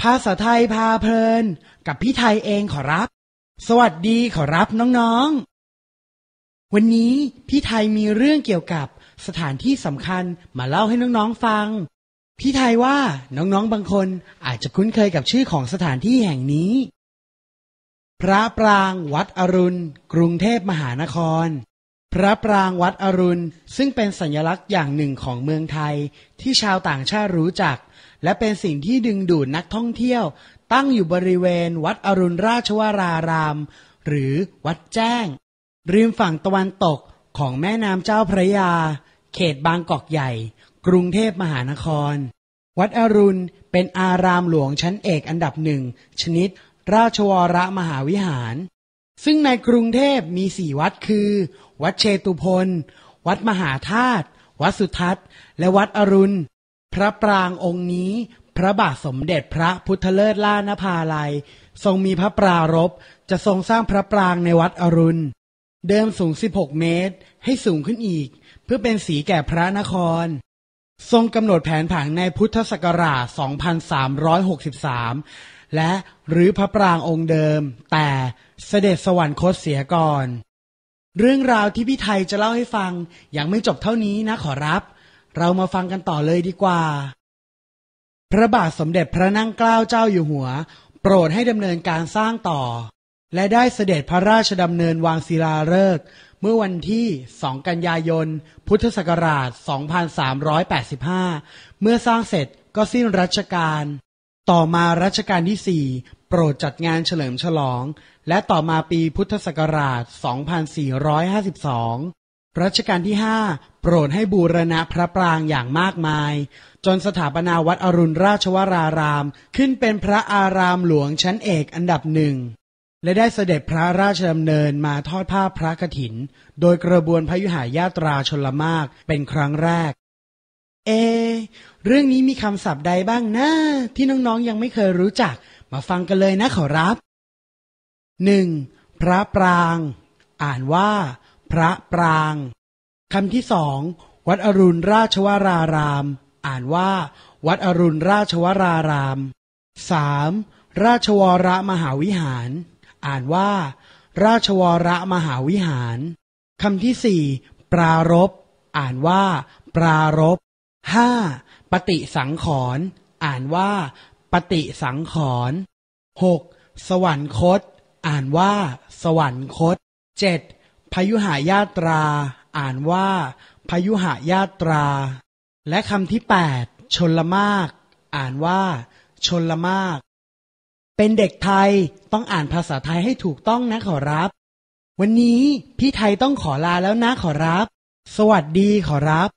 ภาษาไทยพาเพลิน กับพี่ไทยเองขอรับ สวัสดีขอรับน้องๆ วันนี้พี่ไทยมีเรื่องเกี่ยวกับสถานที่สำคัญมาเล่าให้น้องๆฟัง พี่ไทยว่าน้องๆบางคนอาจจะคุ้นเคยกับชื่อของสถานที่แห่งนี้ พระปรางวัดอรุณ กรุงเทพมหานคร พระปรางวัดอรุณ ซึ่งเป็นสัญลักษณ์อย่างหนึ่งของเมืองไทย ที่ชาวต่างชาติรู้จัก และเป็นสิ่งที่ดึงดูดนักท่องเที่ยว ตั้งอยู่บริเวณวัดอรุณราชวราราม หรือวัดแจ้ง ริมฝั่งตะวันตกของแม่น้ำเจ้าพระยา เขตบางกอกใหญ่ กรุงเทพมหานคร วัดอรุณเป็นอารามหลวงชั้นเอกอันดับหนึ่งชนิด ราชวรมหาวิหาร ซึ่งในกรุงเทพมีสี่วัดคือ วัดเชตุพนวัดมหาธาตุวัดสุทัศน์ และวัดอรุณ พระปรางองค์นี้ พระบาทสมเด็จพระพุทธเลิศล่านภาลัย ทรงมีพระปรารภจะทรงสร้างพระปรางในวัดอรุณ เดิมสูง 16 เมตร ให้สูงขึ้นอีก เพื่อเป็นสีแก่พระนคร ทรงกำหนดแผนผังในพุทธศักราช 2363 และหรือพระปรางองค์เดิม แต่เสด็จสวรรคตเสียก่อน เรื่องราวที่พี่ไทยจะเล่าให้ฟังยังไม่จบเท่านี้นะขอรับ เรามาฟังกันต่อเลยดีกว่า พระบาทสมเด็จพระนั่งเกล้าเจ้าอยู่หัว โปรดให้ดำเนินการสร้างต่อ และได้เสด็จพระราชดำเนินวางศิลาฤกษ์เมื่อวันที่ 2 กันยายน พุทธศักราช 2385 เมื่อสร้างเสร็จก็สิ้นรัชกาล ต่อมารัชกาลที่4โปรดจัดงานเฉลิมฉลอง และต่อมาปีพุทธศักราช 2452 รัชกาลที่ 5 โปรดให้บูรณะพระปรางอย่างมากมาย จนสถาปนาวัดอรุณราชวราราม ขึ้นเป็นพระอารามหลวงชั้นเอกอันดับหนึ่ง และได้เสด็จพระราชดำเนินมาทอดผ้าพระกฐิน โดยกระบวนพยุหายาตราชลมากเป็นครั้งแรก เอ เรื่องนี้มีคำศัพท์ใดบ้างนะ ที่น้องๆยังไม่เคยรู้จัก มาฟังกันเลยนะขอรับหนึ่งพระปราง อ่านว่า พระปรางคำที่สองวัดอรุณราชวราราม อ่านว่า วัดอรุณราชวรารามสามราชวรมหาวิหาร อ่านว่า ราชวรมหาวิหารคำที่สี่ปรารบอ่านว่า ปรารบ ห้าปฏิสังขรณ์อ่านว่า ปฏิสังขรณ์หกสวรรคต อ่านว่า สวรรคตเจ็ดพยุหายาตรา อ่านว่า พยุหายาตรา และคำที่แปดชนละมาก อ่านว่า ชนละมาก เป็นเด็กไทยต้องอ่านภาษาไทยให้ถูกต้องนะขอรับ วันนี้พี่ไทยต้องขอลาแล้วนะขอรับ สวัสดีขอรับ